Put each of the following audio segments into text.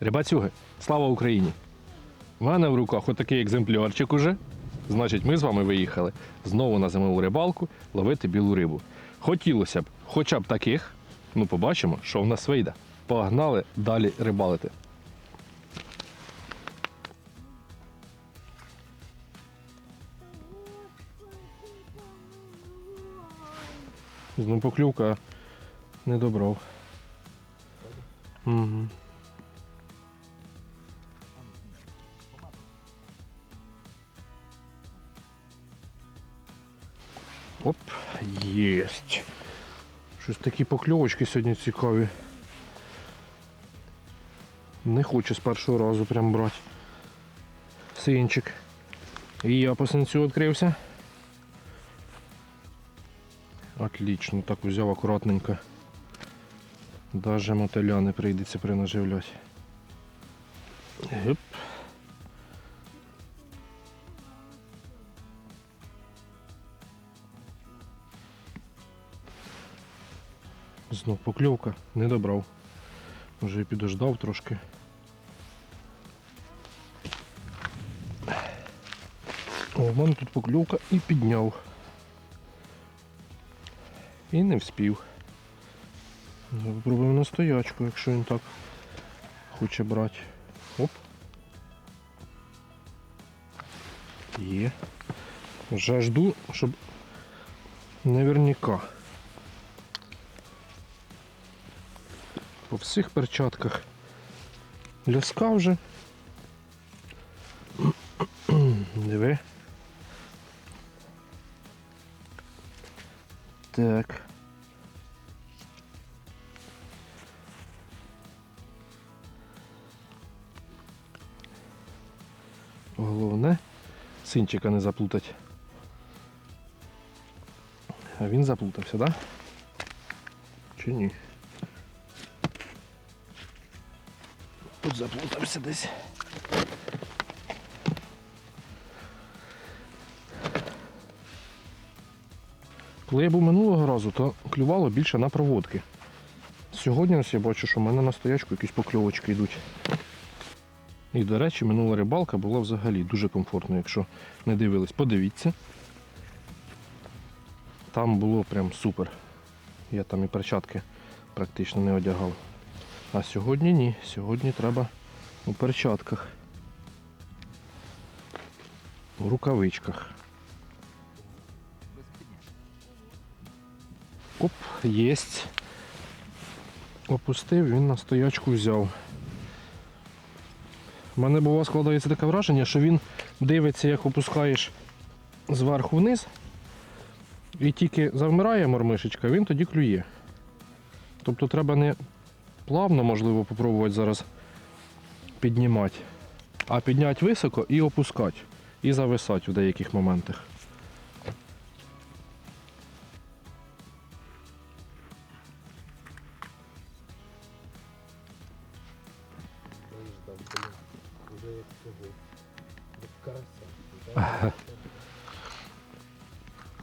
Рибацюги, слава Україні! У мене в руках отакий екземплярчик уже. Значить, ми з вами виїхали знову на зимову рибалку ловити білу рибу. Хотілося б хоча б таких. Ну, побачимо, що в нас вийде. Погнали далі рибалити. Ну, поклювка не добрав. Угу. Оп, єсть. Щось такі покльовочки сьогодні цікаві. Не хочу з першого разу прям брати. Синчик. І я по синцю відкрився. Отлично, так взяв акуратненько. Даже мотиля не прийдеться принаживляти. Геп. Знов покльовка, не добрав. Вже підождав трошки. О, в мене тут покльовка і підняв. І не вспів. Попробуємо на стоячку, якщо він так хоче брати. Оп. Є. Вже жду, щоб наверняка. По всіх перчатках ляска вже. Диви. Так. Головне синчика не заплутать. А він заплутався, так? Да? Чи ні? Тут заплутався десь. Коли я був минулого разу, то клювало більше на проводки. Сьогодні ось я бачу, що в мене на стоячку якісь покльовочки йдуть. І, до речі, минула рибалка була взагалі дуже комфортно, якщо не дивились, подивіться. Там було прям супер. Я там і перчатки практично не одягав. А сьогодні ні. Сьогодні треба у перчатках. У рукавичках. Оп, єсть. Опустив, він на стоячку взяв. У мене бува складається таке враження, що він дивиться, як опускаєш зверху вниз, і тільки завмирає мормишечка, він тоді клює. Тобто треба не плавно, можливо, попробувати зараз піднімати, а підняти високо і опускати, і зависати в деяких моментах.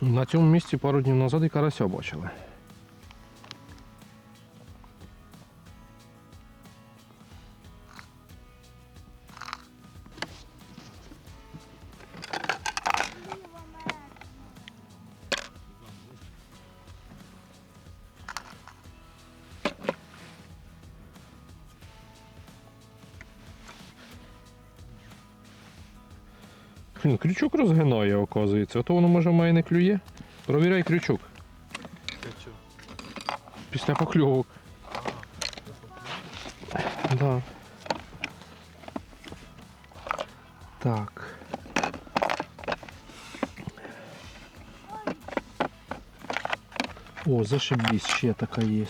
На цьому місці пару днів назад і карася бачили. Крючок розгинає, оказується, а то воно може в мене не клює. Провіряй крючок після покльовок. Да. Так. О, зашибись, ще така є.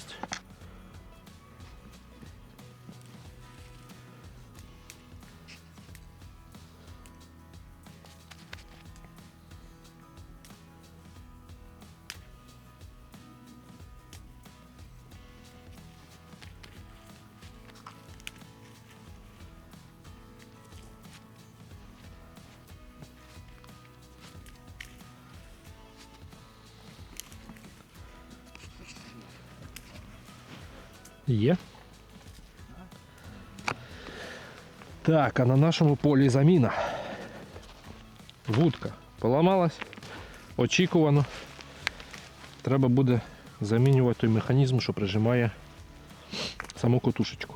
Є. Так, а на нашому полі заміна. Вудка поламалась. Очікувано. Треба буде замінювати той механізм, що прижимає саму котушечку.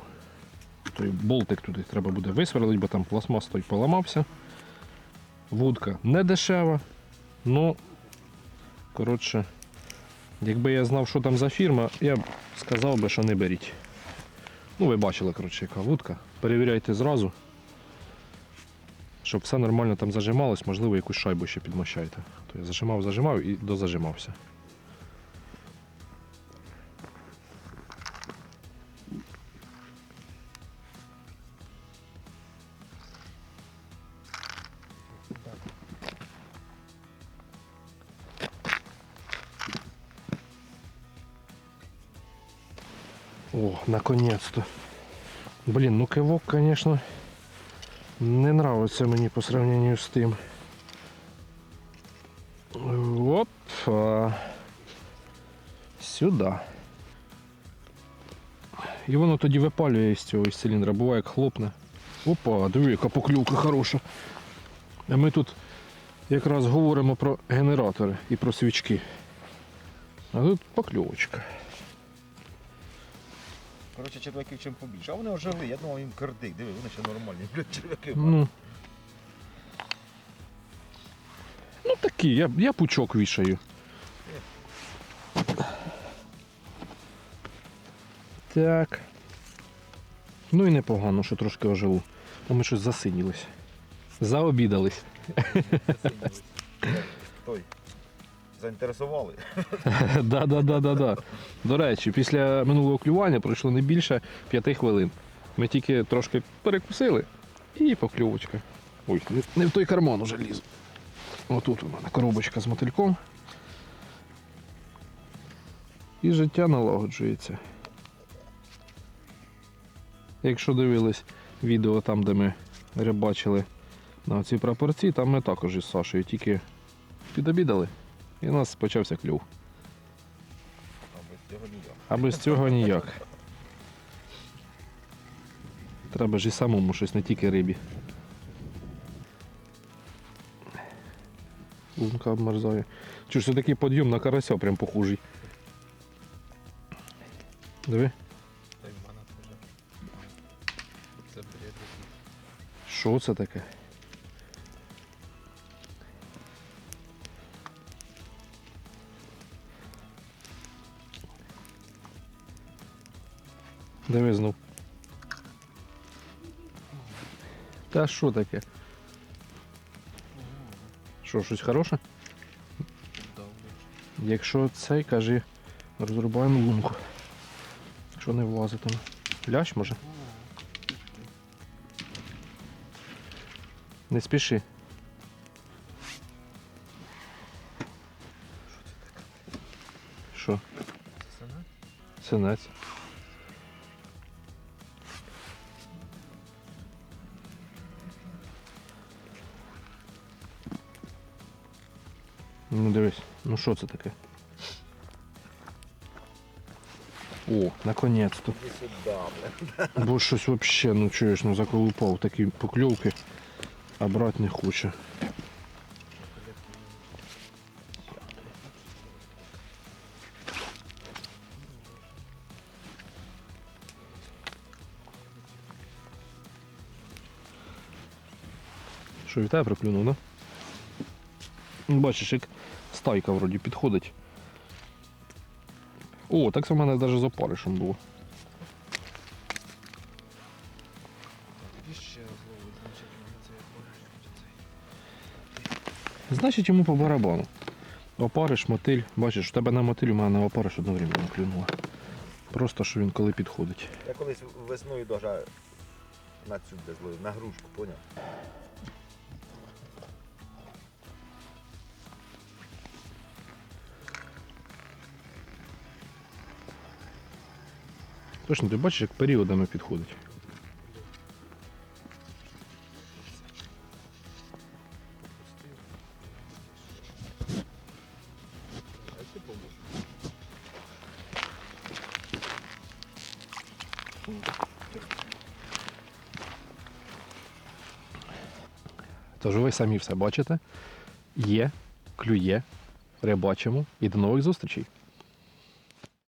Той болтик туди треба буде висверлити, бо там пластмас той поламався. Вудка не дешева. Ну, коротше, якби я знав, що там за фірма, я б сказав би, що не беріть. Ну, ви бачили, коротше, яка вудка. Перевіряйте зразу, щоб все нормально там зажималось, можливо, якусь шайбу ще підмощайте. То я зажимав, зажимав і дозажимався. О, наконец-то. Блін, ну кивок, конечно, не нравится мені по сравнению з тим. Оп. Сюди. І воно тоді випалює з цього із циліндра, буває як хлопне. Опа, диви, яка поклювка хороша. А ми тут якраз говоримо про генератори і про свічки. А тут покльовочка. Коротше, черв'яків чим побільше. А вони ожили, я думав їм кирдик. Диви, вони ще нормальні. Блядь, черв'яки. Ну. Ну такі, я, я пучок вішаю. Так. Ну і непогано, що трошки оживу. Бо ми щось засинілись. Заобідались. Той. Заінтересували. да, да, да, да, да. До речі, після минулого клювання пройшло не більше 5 хвилин. Ми тільки трошки перекусили і покльовочка. Ой, не, не в той карман уже ліз. Отут у мене коробочка з мотильком. І життя налагоджується. Якщо дивились відео там, де ми рибачили на ці прапорці, там ми також із Сашею тільки підобідали. І у нас почався клюв. А без цього ніяк. А без цього ніяк. Треба ж і самому щось, не тільки рибі. Лунка обмерзає. Чуєш, це такий подйом на карася прям похожий. Диви, що це таке? Диви знов. Та що таке? Що, щось хороше? Якщо цей, кажи, розрубаємо лунку. Якщо не влазитиме. Лящ може? Не спіши. Що? Сина? Синець. Ну дивись, ну що це таке? О, наконець-то. Іди сюди, бля. Бо щось вообще, ну чуєш, ну заколупав такі покльовки, а брати не хоче. Що, від тебе проклюнув, да? Ну, Бачиш, як стайка вроді підходить. О, так це в мене навіть з опаришем було. Значить, йому по барабану. Опариш, мотиль. Бачиш, у тебе на мотиль, у мене на опариш одновременно клюнуло. Просто що він коли підходить. Я колись весною даже на цю де зловив, на грушку, поняв? Точно, ти бачиш, як періодами підходить. Тож ви самі все бачите. Є, клює, рибачимо і до нових зустрічей.